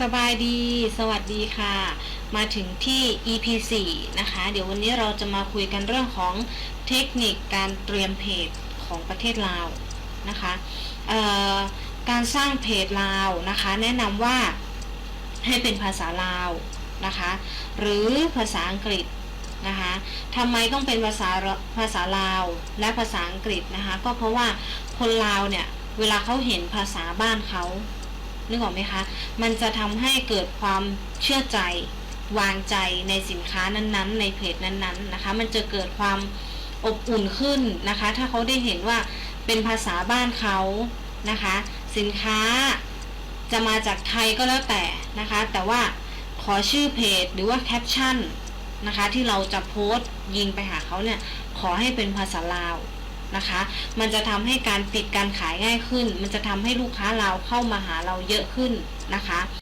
สบายดี สวัสดีค่ะ มาถึงที่ EP 4นะคะ เดี๋ยววันนี้เราจะมาคุยกันเรื่องของเทคนิคการเตรียมเพจของประเทศลาวนะคะการสร้างเพจลาวนะคะ แนะนำว่าให้เป็นภาษาลาวนะคะ หรือภาษาอังกฤษนะคะทำไมต้องเป็นภาษาภาษาลาวและภาษาอังกฤษนะคะ ก็เพราะว่าคนลาวเนี่ย เวลาเขาเห็นภาษาบ้านเขา นึกออกไหมคะ มันจะทำให้เกิดความเชื่อใจวางใจในสินค้านั้นๆ ในเพจนั้นๆนะคะ มันจะเกิดความอบอุ่นขึ้นนะคะ ถ้าเขาได้เห็นว่าเป็นภาษาบ้านเขานะคะ สินค้าจะมาจากไทยก็แล้วแต่นะคะ แต่ว่าขอชื่อเพจหรือว่าแคปชั่นนะคะ ที่เราจะโพสต์ยิงไปหาเขาเนี่ย ขอให้เป็นภาษาลาว นะคะ มันจะทำให้การปิดการขายง่ายขึ้น มันจะทำให้ลูกค้าเราเข้ามาหาเราเยอะขึ้นนะคะ